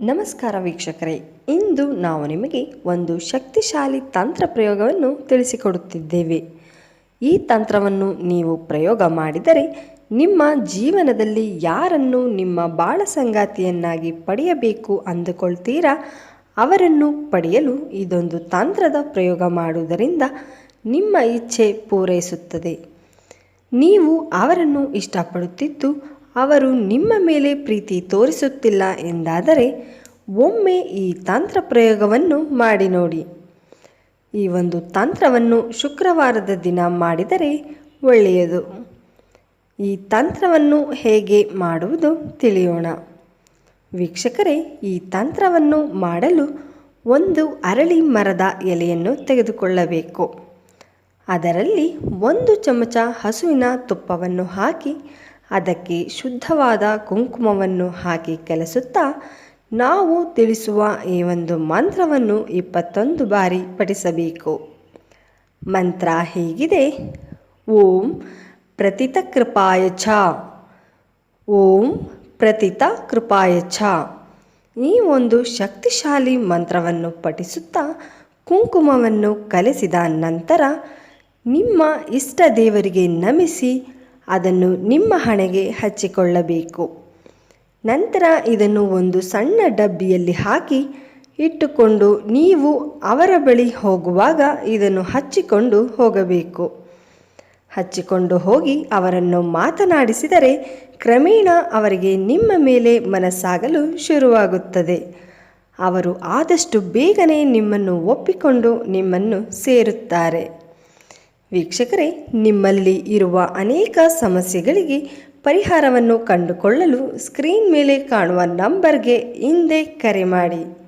ನಮಸ್ಕಾರ ವೀಕ್ಷಕರೇ, ಇಂದು ನಾವು ನಿಮಗೆ ಒಂದು ಶಕ್ತಿಶಾಲಿ ತಂತ್ರ ಪ್ರಯೋಗವನ್ನು ತಿಳಿಸಿಕೊಡುತ್ತಿದ್ದೇವೆ. ಈ ತಂತ್ರವನ್ನು ನೀವು ಪ್ರಯೋಗ ಮಾಡಿದರೆ ನಿಮ್ಮ ಜೀವನದಲ್ಲಿ ಯಾರನ್ನು ನಿಮ್ಮ ಬಾಳ ಸಂಗಾತಿಯನ್ನಾಗಿ ಪಡೆಯಬೇಕು ಅಂದುಕೊಳ್ತೀರಾ? ಅವರನ್ನು ಪಡೆಯಲು ಇದೊಂದು ತಂತ್ರದ ಪ್ರಯೋಗ ಮಾಡುವುದರಿಂದ ನಿಮ್ಮ ಇಚ್ಛೆ ಪೂರೈಸುತ್ತದೆ. ನೀವು ಅವರನ್ನು ಇಷ್ಟಪಡುತ್ತಿದ್ದು ಅವರು ನಿಮ್ಮ ಮೇಲೆ ಪ್ರೀತಿ ತೋರಿಸುತ್ತಿಲ್ಲ ಎಂದಾದರೆ ಒಮ್ಮೆ ಈ ತಂತ್ರ ಪ್ರಯೋಗವನ್ನು ಮಾಡಿ ನೋಡಿ. ಈ ಒಂದು ತಂತ್ರವನ್ನು ಶುಕ್ರವಾರದ ದಿನ ಮಾಡಿದರೆ ಒಳ್ಳೆಯದು. ಈ ತಂತ್ರವನ್ನು ಹೇಗೆ ಮಾಡುವುದು ತಿಳಿಯೋಣ. ವೀಕ್ಷಕರೇ, ಈ ತಂತ್ರವನ್ನು ಮಾಡಲು ಒಂದು ಅರಳಿ ಮರದ ಎಲೆಯನ್ನು ತೆಗೆದುಕೊಳ್ಳಬೇಕು. ಅದರಲ್ಲಿ ಒಂದು ಚಮಚ ಹಸುವಿನ ತುಪ್ಪವನ್ನು ಹಾಕಿ ಅದಕ್ಕೆ ಶುದ್ಧವಾದ ಕುಂಕುಮವನ್ನು ಹಾಕಿ ಕಲಸುತ್ತಾ, ನಾವು ತಿಳಿಸುವ ಈ ಒಂದು ಮಂತ್ರವನ್ನು ಇಪ್ಪತ್ತೊಂದು ಬಾರಿ ಪಠಿಸಬೇಕು. ಮಂತ್ರ ಹೀಗಿದೆ, ಓಂ ಪ್ರತಿತ ಕೃಪಾಯ ಛ. ಓಂ ಪ್ರತಿತ ಕೃಪಾಯ ಛ. ಈ ಒಂದು ಶಕ್ತಿಶಾಲಿ ಮಂತ್ರವನ್ನು ಪಠಿಸುತ್ತಾ, ಕುಂಕುಮವನ್ನು ಕಲಿಸಿದ ನಂತರ ನಿಮ್ಮ ಇಷ್ಟ ದೇವರಿಗೆ ನಮಿಸಿ ಅದನ್ನು ನಿಮ್ಮ ಹಣೆಗೆ ಹಚ್ಚಿಕೊಳ್ಳಬೇಕು. ನಂತರ ಇದನ್ನು ಒಂದು ಸಣ್ಣ ಡಬ್ಬಿಯಲ್ಲಿ ಹಾಕಿ ಇಟ್ಟುಕೊಂಡು ನೀವು ಅವರ ಬಳಿ ಹೋಗುವಾಗ ಇದನ್ನು ಹಚ್ಚಿಕೊಂಡು ಹೋಗಬೇಕು. ಹಚ್ಚಿಕೊಂಡು ಹೋಗಿ ಅವರನ್ನು ಮಾತನಾಡಿಸಿದರೆ ಕ್ರಮೇಣ ಅವರಿಗೆ ನಿಮ್ಮ ಮೇಲೆ ಮನಸ್ಸಾಗಲು ಶುರುವಾಗುತ್ತದೆ. ಅವರು ಆದಷ್ಟು ಬೇಗನೆ ನಿಮ್ಮನ್ನು ಒಪ್ಪಿಕೊಂಡು ನಿಮ್ಮನ್ನು ಸೇರುತ್ತಾರೆ. ವೀಕ್ಷಕರೇ, ನಿಮ್ಮಲ್ಲಿ ಇರುವ ಅನೇಕ ಸಮಸ್ಯೆಗಳಿಗೆ ಪರಿಹಾರವನ್ನು ಕಂಡುಕೊಳ್ಳಲು ಸ್ಕ್ರೀನ್ ಮೇಲೆ ಕಾಣುವ ನಂಬರ್ಗೆ ಹಿಂದೆ ಕರೆ ಮಾಡಿ.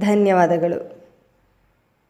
ಧನ್ಯವಾದಗಳು.